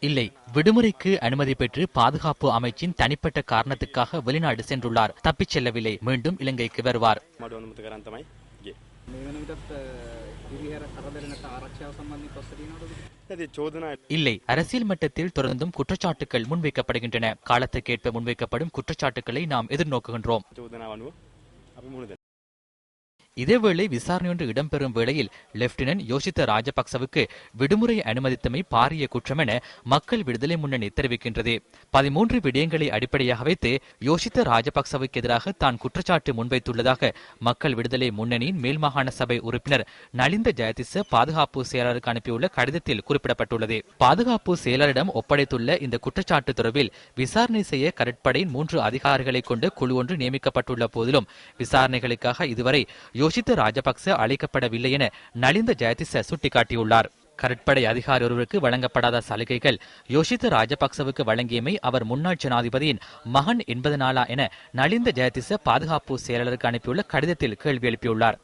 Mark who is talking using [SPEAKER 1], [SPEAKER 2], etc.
[SPEAKER 1] இல்லை விடுமுறைக்கு அனுமதி பெற்று பாதுகாப்பு அமைச்சின் தனிப்பட்ட காரணத்துக்காக வெளிநாடு சென்றுள்ளார். தப்பிச் செல்லவில்லை. மீண்டும் இலங்கைக்கு வருவார். இல்லை அரசியல் மட்டத்தில் தொடர்ந்தும் குற்றச்சாட்டுகள் முன்வைக்கப்படுகின்றன. காலத்துக்கேற்ப முன்வைக்கப்படும் குற்றச்சாட்டுகளை நாம் எதிர்நோக்குகின்றோம். இதேவேளை விசாரணை ஒன்று இடம்பெறும் வேளையில் லெப்டினன்ட் யோசித்த ராஜபக்சவுக்கு விடுமுறை அனுமதித்தமை பாரிய குற்றம் என மக்கள் விடுதலை முன்னணி தெரிவிக்கின்றது. பதிமூன்று விடயங்களை அடிப்படையாக வைத்து யோசித்த ராஜபக்சவுக்கு எதிராக தான் குற்றச்சாட்டு முன்வைத்துள்ளதாக மக்கள் விடுதலை முன்னணியின் மேல் சபை உறுப்பினர் நலிந்த ஜெயதிச பாதுகாப்பு செயலாளருக்கு அனுப்பியுள்ள கடிதத்தில் குறிப்பிடப்பட்டுள்ளது. பாதுகாப்பு செயலரிடம் ஒப்படைத்துள்ள இந்த குற்றச்சாட்டு தொடர்பில் விசாரணை செய்ய கடற்படையின் மூன்று அதிகாரிகளை கொண்டு குழு ஒன்று நியமிக்கப்பட்டுள்ள போதிலும் விசாரணைகளுக்காக இதுவரை யோசித்த ராஜபக்ச அழைக்கப்படவில்லை என நலிந்த ஜெயதிச சுட்டிக்காட்டியுள்ளார். கடற்படை அதிகாரி ஒருவருக்கு வழங்கப்படாத சலுகைகள் யோசித்த ராஜபக்சவுக்கு வழங்கியமை அவர் முன்னாள் ஜனாதிபதியின் மகன் என்பதனாலா என நலிந்த ஜெயதிச பாதுகாப்பு செயலாளருக்கு அனுப்பியுள்ள கடிதத்தில் கேள்வி எழுப்பியுள்ளார்.